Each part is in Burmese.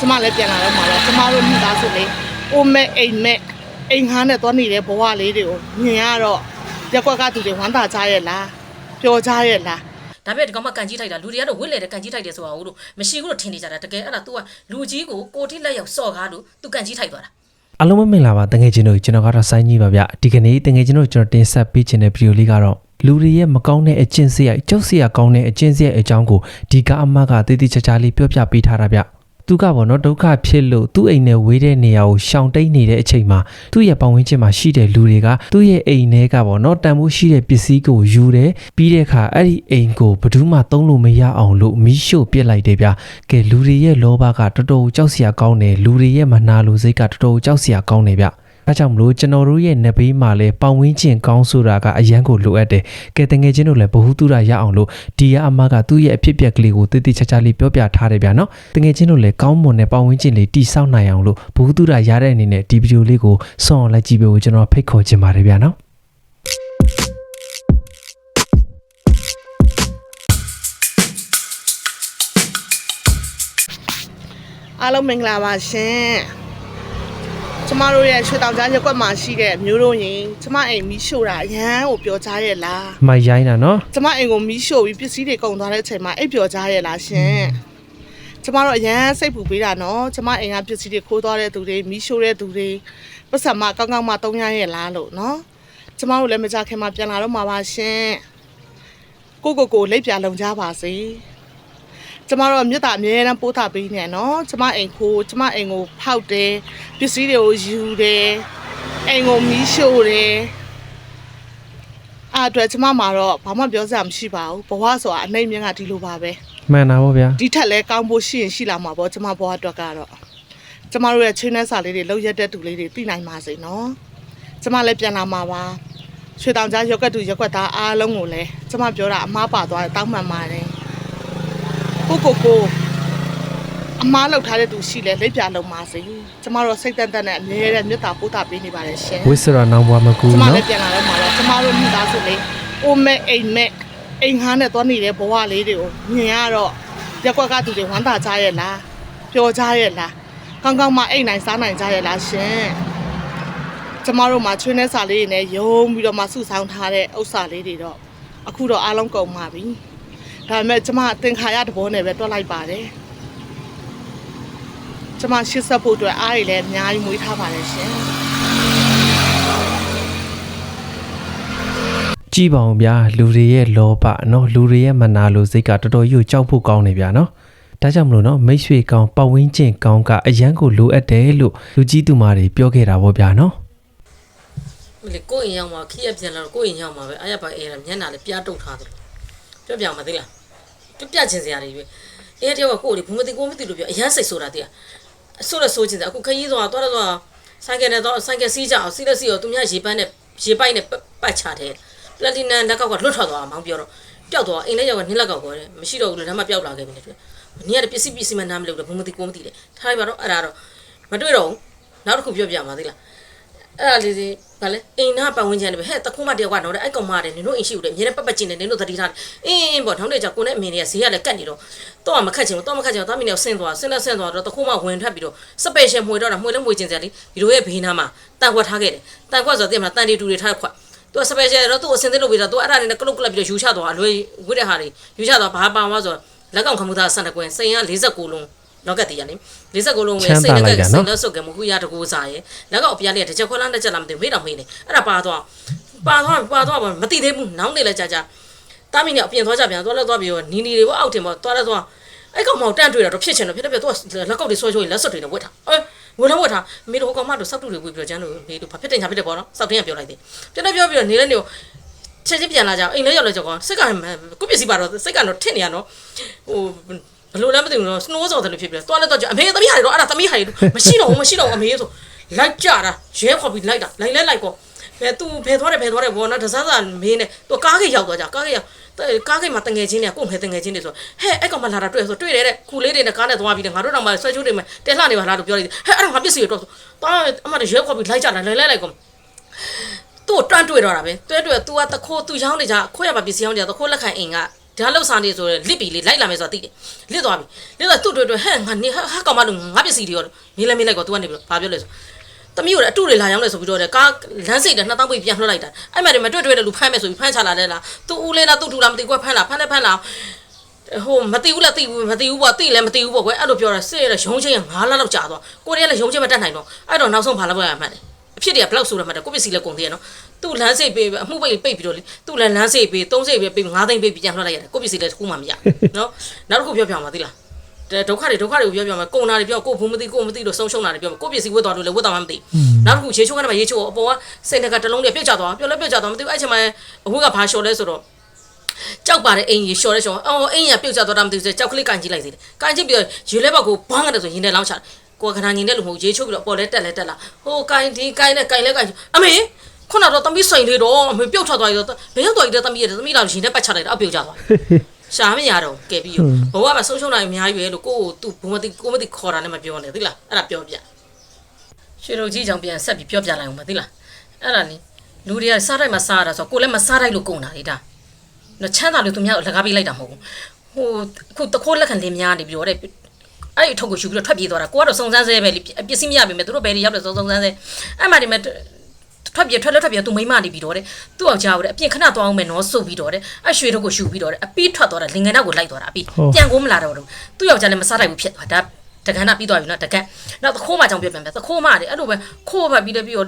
ကျမလည်းပြန်လာတော့မှာတော့ကျမတို့မိသားစုလေးအိုးမဲ့အိမ်မဲ့အိမ်ငှားနဲ့သွားနေတဲ့ဘဝလေးတွေကိုမြင်ရတော့ရက်ကွက်ကသူတွေဝမ်းသာကြရဲ့လားပျော်ကြရဲ့လားဒါပေမဲ့ဒီကောင်မကန်ကြီးထိုက်တာလူတွေကတော့ဝစ်လေတဲ့ကန်ကြီးထိုက်တယ်ဆိုတာဟုတ်လို့မရှိဘူးလို့ထင်နေကြတာတကယ်အဲ့ဒါ तू ကလူကြီးကိုကိုတိလက်ရောက်စော့ကားလို့ तू ကန်ကြီးထိုက်သွားတာအားလုံးပဲမင်္ဂလာပါတငယ်ချင်းတို့ကျွန်တော်ကတော့စိုင်းကြီးပါဗျဒီကနေ့တငယ်ချင်းတို့ကျွန်တော်တင်ဆက်ပေးခြင်းတဲ့ဗီဒီယိုလေးကတော့လူတွေရဲ့မကောင်းတဲ့အကျင့်စရိုက်ကြောက်စရာကောင်းတဲ့အကျင့်စရိုက်အကြောင်းကိုဒီကအမကတည်တည်ချာချာလေးပြောပြပေးထားတာဗျ သူကပေါ့နော်ဒုက္ခဖြစ်လို့သူ့အိမ်နဲ့ဝေးတဲ့နေရာကိုရှောင်တိတ်နေတဲ့အချိန်မှာသူ့ရဲ့ပတ်ဝန်းကျင်မှာရှိတဲ့လူတွေကသူ့ရဲ့အိမ်ထဲကပေါ့နော်တန်ဖိုးရှိတဲ့ပစ္စည်းကိုယူတယ်ပြီးတဲ့အခါအဲ့ဒီအိမ်ကိုဘယ်သူမှသုံးလို့မရအောင်လို့မီးရှို့ပစ်လိုက်တယ်ဗျကဲလူတွေရဲ့လောဘကတော်တော်ကြောက်စရာကောင်းတယ်လူတွေရဲ့မနာလိုစိတ်ကတော်တော်ကြောက်စရာကောင်းတယ်ဗျ အဲကြောင့်မလို့ကျွန်တော်တို့ရဲ့နေဘေးမှာလဲပေါင်ဝင်းကျင်ကောင်းဆိုတာကအရန်ကိုလိုအပ်တယ်။ကဲတငယ်ချင်းတို့လည်းဘ ഹു တုရရအောင်လို့ဒီကအမကသူ့ရဲ့အဖြစ်အပျက်ကလေးကိုတိတိကျကျလေးပြောပြထားတယ်ဗျာနော်။တငယ်ချင်းတို့လည်းကောင်းမွန်တဲ့ပေါင်ဝင်းကျင်လေးတိဆောက်နိုင်အောင်လို့ဘ ഹു တုရရတဲ့အနေနဲ့ဒီဗီဒီယိုလေးကိုဆွန်အောင်လိုက်ကြည့်ပေးဖို့ကျွန်တော်ဖိတ်ခေါ်ချင်ပါတယ်ဗျာနော်။အားလုံးမင်္ဂလာပါရှင် ကျမတို့ရဲ့ရွှေတောင်ကြားရက်ကွက်မှာရှိတဲ့မျိုးတို့ရင်ကျမအိမ်မီးရှို့တာအရန်ကိုပြောကြရဲ့လားမရိုင်းတာနော်ကျမအိမ်ကိုမီးရှို့ပြီးပစ္စည်းတွေကုန်သွားတဲ့အချိန်မှာအိပ်ပျော်ကြရဲ့လားရှင်ကျမတို့အရန်စိတ်ပူပေးတာနော်ကျမအိမ်ကပစ္စည်းတွေခိုးသွားတဲ့သူတွေမီးရှို့တဲ့သူတွေပတ်စံမကောင်းကောင်းမတုံးရရဲ့လားလို့နော်ကျမတို့လည်းမကြခင်မှာပြန်လာတော့မှာပါရှင်ကိုကိုကိုလက်ပြလုံကြပါစေ ကျမတို့ကမြတ်တာအမြဲတမ်းပိုးတာပေးနေနော်ကျမအိမ်ခိုးကျမအိမ်ကိုဖောက်တယ်ပစ္စည်းတွေကိုယူတယ်အိမ်ကိုမီးရှို့တယ်အဲ့အတွက်ကျမမှာတော့ဘာမှပြောစရာမရှိပါဘူးဘဝဆိုတာအနှိမ့်မြင့်ကဒီလိုပါပဲမှန်တာပေါ့ဗျာဒီထက်လဲကောင်းဖို့ရှိရင်ရှိလာမှာပေါ့ကျမဘဝအတွက်ကတော့ကျမတို့ရဲ့ချင်းနဲ့စာလေးတွေလောက်ရက်တဲ့သူလေးတွေသိနိုင်ပါစေနော်ကျမလည်းပြန်လာမှာပါရွှေတောင်ကြားရောက်ကတ်တူရက်ကွက်သားအားလုံးကိုလည်းကျမပြောတာအမားပါသွားတယ်တောင်းမှန်ပါတယ် ကိုကိုကိုအမားလောက်ထားတဲ့သူရှိလဲလက်ပြလုံးပါစေကျမတို့စိတ်သက်သက်နဲ့အမြဲတမ်းမေတ္တာပို့တာပေးနေပါတယ်ရှင်ဝစ်စရာနောင်ဘွားမကူကျမနော်လည်းပြန်လာတော့မှာတော့ကျမတို့မိသားစုလေးအိုးမဲ့အိမ်မဲ့အိမ်ငှားနဲ့သွားနေတဲ့ဘဝလေးတွေကိုမြင်ရတော့ရက်ကွက်ကသူတွေဝမ်းသာကြရဲ့လားပျော်ကြရဲ့လားကောင်းကောင်းမအိမ်နိုင်စားနိုင်ကြရဲ့လားရှင်ကျမတို့မှာချွေးနှဲစာလေးတွေနဲ့ယုံပြီးတော့မှစုဆောင်းထားတဲ့ဥစ္စာလေးတွေတော့အခုတော့အားလုံးကုန်ပါပြီ ဒါပေမဲ့ကျမသင်္ခါရတဘောနဲ့ပဲတွက်လိုက်ပါတယ်ကျမရှစ်ဆက်ဖို့အတွက်အားရည်လည်းအများကြီးမွေးထားပါတယ်ရှင်ကြည့်ပါအောင်ဗျာလူတွေရဲ့လောဘနော်လူတွေရဲ့မနာလိုစိတ်ကတော်တော်ကြီးကိုကြောက်ဖို့ကောင်းနေဗျာနော်ဒါကြောင့်မလို့နော်မိတ်ဆွေကောင်းပတ်ဝန်းကျင်ကောင်းကအရန်ကိုလိုအပ်တယ်လို့လူကြီးသူမတွေပြောခဲ့တာပေါ့ဗျာနော်မလေကိုယ့်အိမ်ရောက်မှာခီးရပြန်လာတော့ကိုယ့်အိမ်ရောက်မှာပဲအားရပါအဲရမျက်နှာလေးပြားတုတ်ထားတယ်ပြောပြမသိလား ပြပြချင်းစရာတွေပဲအဲတယောက်ကကိုယ့်လေဘုံမသိကိုမသိလို့ပြောအရန်စိတ်ဆိုတာတည်းအဆိုးရဆိုးချင်းစအခုခကြီးသွားတော့တော့ဆိုင်ကယ်နဲ့တော့ဆိုင်ကယ်စီးကြအောင်စီးလက်စီးရောသူများရေပန်းနဲ့ရေပိုက်နဲ့ပတ်ချတယ်ပလက်တီနမ်လက်ကောက်ကလွတ်ထွက်သွားအောင်မောင်းပြောတော့ပျောက်သွားအိမ်လေးရောက်ကနှစ်လက်ကောက်ကောတယ်မရှိတော့ဘူးလေဒါမှပျောက်လာခဲ့ပြီလေ။နီးရတဲ့ပစ္စည်းပစ္စည်းမှနားမလို့ဘုံမသိကိုမသိတယ်။ထားလိုက်ပါတော့အဲ့ဒါတော့မတွေ့တော့ဘူး။နောက်တစ်ခုပြောပြမှာသိလား။အဲ့ဒါလေးစီ ဗာလဲအိမ်နာပတ်ဝန်းကျင်တွေပဲဟဲ့တခုမှတယောက်ကတော့အဲ့ကောင်မတယ်နင်တို့အိမ်ရှိဦးတယ်အမြဲတမ်းပတ်ပတ်ကျင်တယ်နင်တို့သတိထားတယ်အင်းအင်းပေါ့ထောင်းတဲ့ကြောင့်ကိုနဲ့အမေတွေကဈေးကလည်းကတ်နေတော့တော့မခတ်ချင်ဘူးတော့မခတ်ချင်တော့တာမီနဲ့ဆင်းသွားဆင်းလက်ဆင်းသွားတော့တခုမှဝင်ထွက်ပြီးတော့စပယ်ရှယ်မှွေတော့တာမှွေလဲမှွေကျင်စရာလေးဒီလိုရဲ့ဘေးနားမှာတန်ခွက်ထားခဲ့တယ်တန်ခွက်ဆိုတော့တင်မလားတန်တီတူတွေထားခွက်သူကစပယ်ရှယ်တော့သူ့အစင်းသိလို့ပြီးတော့သူအဲ့ဒါနဲ့ကလုတ်ကလပ်ပြီးတော့ယူချသွားအလွယ်ဝိတဲ့ဟာတွေယူချသွားဘာပါသွားဆိုလက်ကောင်ခမှုသားဆန်တကွင်းစိန်က49လုံး လောက်ကတည်းကလေ49လုံးဝင်စိန်လက်ကစိန်လက်စုပ်ကမခုရတကူစားရဲ့လက်ကောင်အပြားလေးတစ်ချက်ခွက်လားတစ်ချက်လားမသိဘူးမေးတော့မေးနေအဲ့ဒါပါသွားပါသွားပါသွားမသိသေးဘူးနောင်းနေလဲကြာကြာတာမီနဲ့အပြင်သွားကြပြန်သွားလဲသွားပြီးတော့နီနီတွေပေါ့အောက်တင်ပေါ့သွားလဲသွားအဲ့ကောင်မောင်တန့်တွေ့တာတော့ဖြစ်ချင်တော့ဖြစ်တယ်ပြတော့လက်ကောက်တွေဆွဲချိုးရင်လက်စွပ်တွေနဲ့ဝတ်ထားအဲဝတ်တော့ဝတ်ထားမေတို့ကောင်မတို့စောက်တူတွေဝတ်ပြီးတော့ကျန်းတို့မေတို့ဘာဖြစ်တယ်ညာဖြစ်တယ်ပေါ့နော်စောက်တင်းကပြောလိုက်တယ်ပြတော့ပြောပြီးတော့နေလဲနေကိုချက်ချင်းပြန်လာကြအိမ်လဲရောက်လဲကြောကောင်စိတ်ကကိုပစ္စည်းပါတော့စိတ်ကတော့ထင့်နေရနော်ဟို ဘလို့လည်းမသိဘူးနော်စနိုးစော်တယ်လို့ဖြစ်ပြီးတော့သွားလဲတော့ကြအမေသမီးဟာတွေတော့အဲ့ဒါသမီးဟာတွေမရှိတော့ဘူးမရှိတော့ဘူးအမေဆိုလိုက်ကြတာရဲခေါ်ပြီးလိုက်တာလိုက်လဲလိုက်ကောဘယ်သူဖယ်သွားတယ်ဖယ်သွားတယ်ဘောနော်တစားစားမင်းနဲ့သူကားကြီးရောက်သွားကြကားကြီးရောက်ကားကြီးမှာတငယ်ချင်းနဲ့ကို့မဲ့တငယ်ချင်းတွေဆိုဟဲ့အဲ့ကောင်မလာတာတွေ့ဆိုတွေ့တယ်တဲ့ခူလေးတွေနဲ့ကားနဲ့သွားပြီးတယ်ငါတို့တော့မှဆွဲချိုးတွေမှာတဲလှနေပါလားလို့ပြောလိုက်တယ်ဟဲ့အဲ့ဒါငါပစ္စည်းတွေတော့တာအမတွေရဲခေါ်ပြီးလိုက်ကြတာလိုက်လိုက်လိုက်ကောသူ့တန်းတွေ့တော့တာပဲတွဲတွေ့ तू ကတခိုး तू ရောင်းနေကြခွဲရပါပစ္စည်းရောင်းနေကြတခိုးလက်ခံအိမ်က ဒါလောက်စားနေဆိုရလစ်ပြီလေလိုက်လာမယ်ဆိုတာသိတယ်လစ်သွားပြီလစ်သွားသူ့တွေ့တွေ့ဟဲ့ငါနေဟာဟာကောင်မလို့ငါပစ္စည်းတွေရောမေးလဲမေးလိုက်ကော तू ကနေပြီးတော့ဘာပြောလဲဆိုတမီးကိုလည်းအတူတွေလာရောက်လဲဆိုပြီးတော့ကားလမ်းစိတ်တဲ့နှစ်တောင်းပိတ်ပြန်လှုပ်လိုက်တာအဲ့မှာဒီမှာတွေ့တွေ့တဲ့လူဖမ်းမယ်ဆိုပြီးဖမ်းချလာတယ်လားသူဦးလေးလားသူ့ထူလားမသိကွက်ဖမ်းလားဖမ်းတယ်ဖမ်းလားဟိုမသိဘူးလားသိဘူးမသိဘူးပေါ့သိလည်းမသိဘူးပေါ့ကွယ်အဲ့လိုပြောတာစစ်ရတဲ့ရုံးချင်းက9လလောက်ကြာသွားကိုရီးယားလည်းရုံးချင်းမတက်နိုင်တော့အဲ့တော့နောက်ဆုံးဘာလုပ်ရမှန်းလဲ အဖြစ်တွေကဘလောက်ဆိုရမှန်းတယ်ကိုပစ္စည်းလည်းကုန်သေးရနော်သူ့လမ်းစိတ်ပေးအမှုပိတ်ပိတ်ပြီးတော့လေသူ့လည်းလမ်းစိတ်ပေးသုံးစိတ်ပေးပေး9သိန်းပေးပြီးပြန်လှုပ်လိုက်ရတယ်ကိုပစ္စည်းလည်းတစ်ခုမှမရနော်နောက်တစ်ခုပြောပြမှာသိလားဒုက္ခတွေဒုက္ခတွေကိုပြောပြမှာကုံနာတွေပြောကိုဘူးမသိကိုမသိလို့ဆုံးရှုံးတာတွေပြောကိုပစ္စည်းဝတ်တော်လို့လည်းဝတ်တော်မှမသိနောက်တစ်ခုရေချိုးကနေမှရေချိုးအပေါ်ကစိတ်နဲ့ကတလုံးတွေပြုတ်ကျသွားပြောလဲပြုတ်ကျသွားမသိဘူးအဲ့ချိန်မှာအဝတ်ကဘာလျှော်လဲဆိုတော့ကြောက်ပါတယ်အိမ်ကြီးလျှော်လဲလျှော်အော်အိမ်ကြီးပြုတ်ကျသွားတာမသိဘူးကြောက်ကလေးကန်ကြည့်လိုက်သေးတယ်ကန်ကြည့်ပြီးတော့ရေလဲဘောက်ကိုဘန်းရတယ်ဆိုရင်ထဲလောင်းချ ကိုကခဏငင်တဲ့လူမဟုတ်ရေချိုးပြီးတော့ပေါ်လဲတက်လဲတက်လာဟိုကန်ဒီကန်နဲ့ကန်လဲကန်အမေခုနတော့တမီးစိန်လေးတော့အမေပြုတ်ထွက်သွားပြီတော့ဘယ်ရောက်သွားပြီလဲတမီးရဲ့တမီးလာရင်ထဲပတ်ချလိုက်တော့အပြုတ်ကျသွားရှာမရတော့ကဲပြီးရောဘဝမှာဆုံးရှုံးတာအများကြီးပဲလို့ကိုကိုသူဘုံမသိကိုမသိခေါ်တာနဲ့မပြောနဲ့သိလားအဲ့ဒါပြောပြရွှေတို့ကြီးကြောင့်ပြန်ဆက်ပြီးပြောပြလိုက်အောင်မသိလားအဲ့ဒါနီလူတွေကစားတိုင်းမှာစားရတာဆိုကိုလည်းမစားတိုင်းလို့ကုန်တာလေဒါနော်ချမ်းသာလို့သူများကိုလကားပေးလိုက်တာမဟုတ်ဘူးဟိုအခုတခိုးလက်ခံလင်းများနေပြီးတော့တဲ့ အဲ့ဒီအထုပ်ကိုယူပြီးတော့ထွက်ပြေးသွားတာကိုကတော့စုံစမ်းဆဲပဲလေပစ္စည်းမရပြီမဲ့သူတို့ဘယ်တွေရောက်လဲစုံစမ်းဆဲအဲ့မှဒီမဲ့ထွက်ပြေးထွက်လက်ထွက်ပြေးသူမိမနေပြီးတော့တဲ့သူ့အောင်ကြားတဲ့အပြင်ခဏသွားအောင်မယ်နော်စုပ်ပြီးတော့တဲ့အရွှေတို့ကိုရှူပြီးတော့တဲ့အပီးထွက်သွားတာလင်ငယ်နောက်ကိုလိုက်သွားတာအပီးပြန်ကိုမလာတော့ဘူးသူ့ယောက်ျားလည်းမစားနိုင်ဘူးဖြစ်သွားဒါ တကန်နာပြီးသွားပြီနော်တကန်နောက်သခိုးမကြောင်ပြပြန်ပြသခိုးမတယ်အဲ့လိုပဲခိုးဖတ်ပြီးတော့ပြီးတော့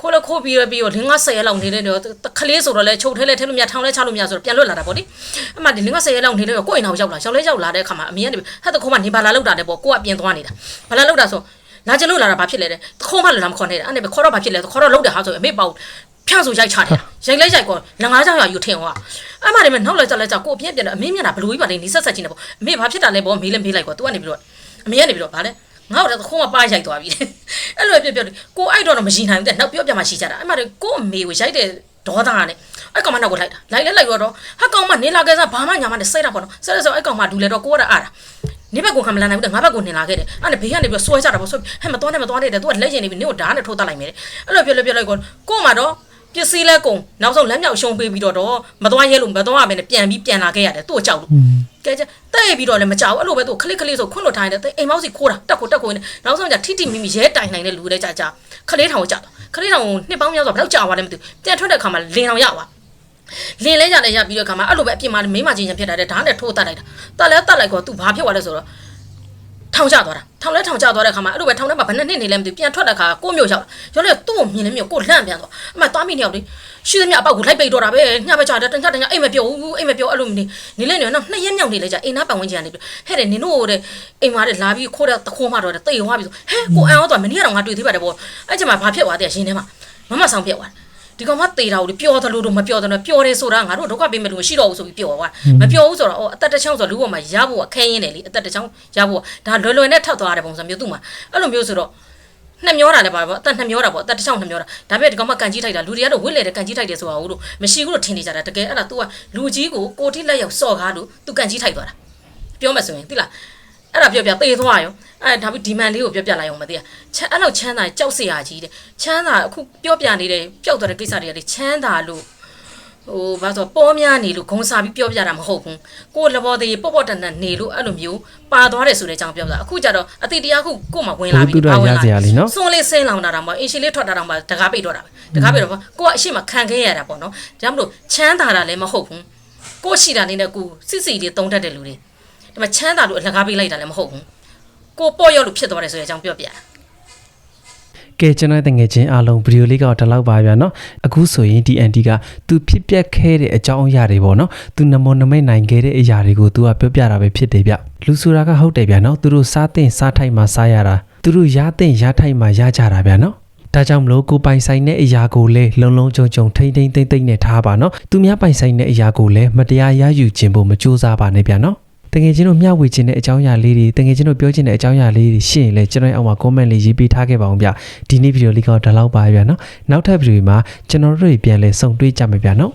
ခိုးလဲခိုးပြီးတော့ပြီးတော့လင်းငါဆယ်ရက်လောက်နေတဲ့တော့ခလေးဆိုတော့လဲချုပ်ထဲလဲထဲလို့မြထောင်လဲချလို့မြဆိုတော့ပြန်လွတ်လာတာပေါ့လေအမှဒီလင်းငါဆယ်ရက်လောက်နေလဲကိုယ့်အိမ်အောင်ရောက်လာရောက်လဲရောက်လာတဲ့အခါမှာအမေကနေဟဲ့သခိုးမနေပါလာလောက်တာတဲ့ပေါ့ကိုကပြန်သွားနေတာဘာလာလောက်တာဆိုလာကျလို့လာတာဘာဖြစ်လဲတဲ့သခိုးမလည်းလာမခေါ်နဲ့အဲ့နဲ့ပဲခေါ်တော့ဘာဖြစ်လဲခေါ်တော့လောက်တယ်ဟာဆိုအမေပေါ့ဖြန့်ဆိုရိုက်ချတယ်ရိုက်လိုက်ရိုက်ကောလငါးကြောင်ရယူထင်ဟောအမှဒီမဲ့နောက်လဲကြလဲကြကိုအပြင်းပြတယ်အမေမျက်နှာဘလူးကြီးပါလေနေဆက်ဆက်ချင်းနေပေါ့အမေဘာဖြစ်တာလဲပေါ့မေးလဲမေးလိုက်ကောသူကနေပြီးတော့ အမေကနေပြီးတော့ဗာလဲငါ့တော့ခုံးမပါရိုက်သွားပြီအဲ့လိုပြပြကိုအဲ့တော့တော့မရှိနိုင်ဘူးတဲ့နောက်ပြောပြမှရှိကြတာအဲ့မှာကိုအမေကိုရိုက်တဲ့ဒေါသနဲ့အဲ့ကောင်မနောက်ကိုလိုက်တာလိုက်လဲလိုက်ရောတော့ဟာကောင်မနေလာခဲ့စားဘာမှညာမနဲ့စိတ်တာပေါ့နော်စိတ်ရဆိုအဲ့ကောင်မဒူလဲတော့ကိုကအားတာနေဘက်ကိုခံမလာနိုင်ဘူးတဲ့ငါဘက်ကိုနေလာခဲ့တယ်အဲ့ဒါဘေးကနေပြီးဆွဲကြတာပေါ့ဆွဲဟဲ့မတော်နဲ့မတော်နဲ့တဲ့သူကလက်ရင်နေပြီးနင့်ကိုဓာတ်နဲ့ထိုးတတ်လိုက်မယ်အဲ့လိုပြလဲပြလိုက်ကောကိုမှတော့ပစ္စည်းလဲကုန်နောက်ဆုံးလက်မြောက်ရှုံးပေးပြီးတော့တော့မသွားရဲလို့မသွားရမယ်နဲ့ပြန်ပြီးပြန်လာခဲ့ရတယ်သူ့ကိုကြောက်လို့ ကဲကြတဲ့ပြီးတော့လည်းမကြောက်အဲ့လိုပဲသူခလစ်ခလစ်ဆိုခွန့်လွတ်ထားတယ်အိမ်မောက်စီခိုးတာတက်ကိုတက်ကိုနေနောက်ဆုံးကျထိတိမိမိရဲတိုင်နိုင်တဲ့လူတွေကြာကြာခလေးထောင်ကိုကြာတော့ခလေးထောင်ကိုနှစ်ပေါင်းများစွာဘယ်တော့ကြာသွားလဲမသိဘူးပြန်ထွက်တဲ့အခါမှာလင်းအောင်ရသွားလင်းလဲကြလဲရပြီးတော့ခါမှာအဲ့လိုပဲအပြင်မှာမိမချင်းချင်းဖြစ်တာတဲ့ဓာတ်နဲ့ထိုးတတ်လိုက်တာတက်လဲတက်လိုက်ကောသူဘာဖြစ်သွားလဲဆိုတော့ ထောင်ကျသွားတာထောင်လဲထောင်ကျသွားတဲ့ခါမှာအဲ့လိုပဲထောင်ထဲမှာဘယ်နှစ်နှစ်နေလဲမသိဘူးပြန်ထွက်တဲ့ခါကိုမျိုးရောက်လာရောလဲသူ့ကိုမြင်နေမျိုးကိုလန့်ပြန်သွားအမသွားမိနေရောက်လေရှိသမျှအပေါက်ကိုလိုက်ပိတ်တော့တာပဲညဘက်ကျတဲ့တန်ကြတန်ကြအိမ်မပြောဘူးအိမ်မပြောအဲ့လိုနေနေလဲနေတော့နှစ်ရက်မြောက်နေလဲကြအိမ်သားပတ်ဝန်းကျင်ကနေပြီးဟဲ့တဲ့နင်တို့တဲ့အိမ်မှာတဲ့လာပြီးခိုးတဲ့တခိုးမှတော့တဲ့တိတ်သွားပြီဆိုဟဲ့ကိုအန်အောင်သွားမနေ့ကတော့ငါတွေ့သေးပါတယ်ပေါ့အဲ့ချိန်မှာဘာဖြစ်သွားတဲ့ရှင်ထဲမှာမမဆောင်ပြက်သွား ဒီကောင်မတေတာကိုပျော်တယ်လို့တော့မပျော်တယ်လို့ပျော်တယ်ဆိုတာငါတို့ဒုက္ခပေးမယ်လို့မရှိတော့ဘူးဆိုပြီးပျော်သွားမပျော်ဘူးဆိုတော့အော်အသက်တစ်ချောင်းဆိုလူပေါ်မှာရဖို့အခင်းရင်းတယ်လေအသက်တစ်ချောင်းရဖို့ဒါလွယ်လွယ်နဲ့ထပ်သွားတဲ့ပုံစံမျိုးသူ့မှာအဲ့လိုမျိုးဆိုတော့နှမျောတာလည်းပါပေါ့အသက်နှမျောတာပေါ့အသက်တစ်ချောင်းနှမျောတာဒါပေမဲ့ဒီကောင်မကန်ကြီးထိုက်တာလူတွေကတော့ဝစ်လေတဲ့ကန်ကြီးထိုက်တယ်ဆိုတာဟုတ်လို့မရှိဘူးလို့ထင်နေကြတာတကယ်အဲ့ဒါ तू ကလူကြီးကိုကိုထိလက်ရောက်စော့ကားလို့ तू ကန်ကြီးထိုက်သွားတာပြောမှဆိုရင်သိလား အဲ့ဒါပြောပြသေသွားရောအဲ့ဒါပြီးဒီမန်လေးကိုပြောပြလိုက်အောင်မသိရချမ်းအဲ့လောက်ချမ်းသာကြောက်စရာကြီးတဲ့ချမ်းသာအခုပြောပြနေတဲ့ပျောက်သွားတဲ့ကိစ္စတွေကလေချမ်းသာလို့ဟိုဘာဆိုပေါ်များနေလို့ဂုံစားပြီးပြောပြတာမဟုတ်ဘူးကိုလဘောသေးပေါ့ပေါ့တန်တန်နေလို့အဲ့လိုမျိုးပါသွားတယ်ဆိုတဲ့အကြောင်းပြောတာအခုကျတော့အတိတရားခုကို့မှာဝင်လာပြီသူတို့ရစရာလीနော်စွန်းလေးဆင်းလောင်တာတော့မအင်ရှင်လေးထွက်တာတော့မတကားပိတ်တော့တာပဲတကားပိတ်တော့ကိုကအရှိမခံခဲ့ရတာပေါ့နော်ဒါမှမလို့ချမ်းသာတာလည်းမဟုတ်ဘူးကိုရှိတာလေးနဲ့ကိုစစ်စီတွေတုံးတတ်တဲ့လူတွေ ဒီမှာချမ်းသာလို့အလကားပေးလိုက်တာလည်းမဟုတ်ဘူးကိုပေါ့ရောက်လို့ဖြစ်သွားတယ်ဆိုတဲ့အကြောင်းပြောပြတာကဲကျွန်တော်တငယ်ချင်းအားလုံးဗီဒီယိုလေးကတော့ဒီလောက်ပါဗျာနော်အခုဆိုရင်ဒီအန်တီကသူဖြစ်ပျက်ခဲ့တဲ့အကြောင်းအရာတွေပေါ့နော်သူနမွန်နမိတ်နိုင်ခဲ့တဲ့အရာတွေကိုသူကပြောပြတာပဲဖြစ်တယ်ဗျလူဆိုတာကဟုတ်တယ်ဗျာနော်သူတို့စားတဲ့စားထိုက်မှစားရတာသူတို့ရတဲ့ရထိုက်မှရကြတာဗျာနော်ဒါကြောင့်မလို့ကိုပိုင်ဆိုင်တဲ့အရာကိုလည်းလုံလုံခြုံခြုံထိမ့်ထိမ့်သိမ့်သိမ့်နဲ့ထားပါနော်သူများပိုင်ဆိုင်တဲ့အရာကိုလည်းမတရားရယူခြင်းဖို့မကြိုးစားပါနဲ့ဗျာနော် တကယ်ချင်းတို့မျှဝေခြင်းတဲ့အကြောင်းအရာလေးတွေတကယ်ချင်းတို့ပြောခြင်းတဲ့အကြောင်းအရာလေးတွေရှိရင်လည်းကျွန်တော်ရဲ့အောက်မှာ comment လေးရေးပေးထားခဲ့ပါအောင်ဗျဒီနေ့ဗီဒီယိုလေးကတော့ဒီလောက်ပါဗျာနော်နောက်ထပ်ဗီဒီယိုမှာကျွန်တော်တို့တွေပြန်လဲဆုံတွေ့ကြမယ်ဗျာနော်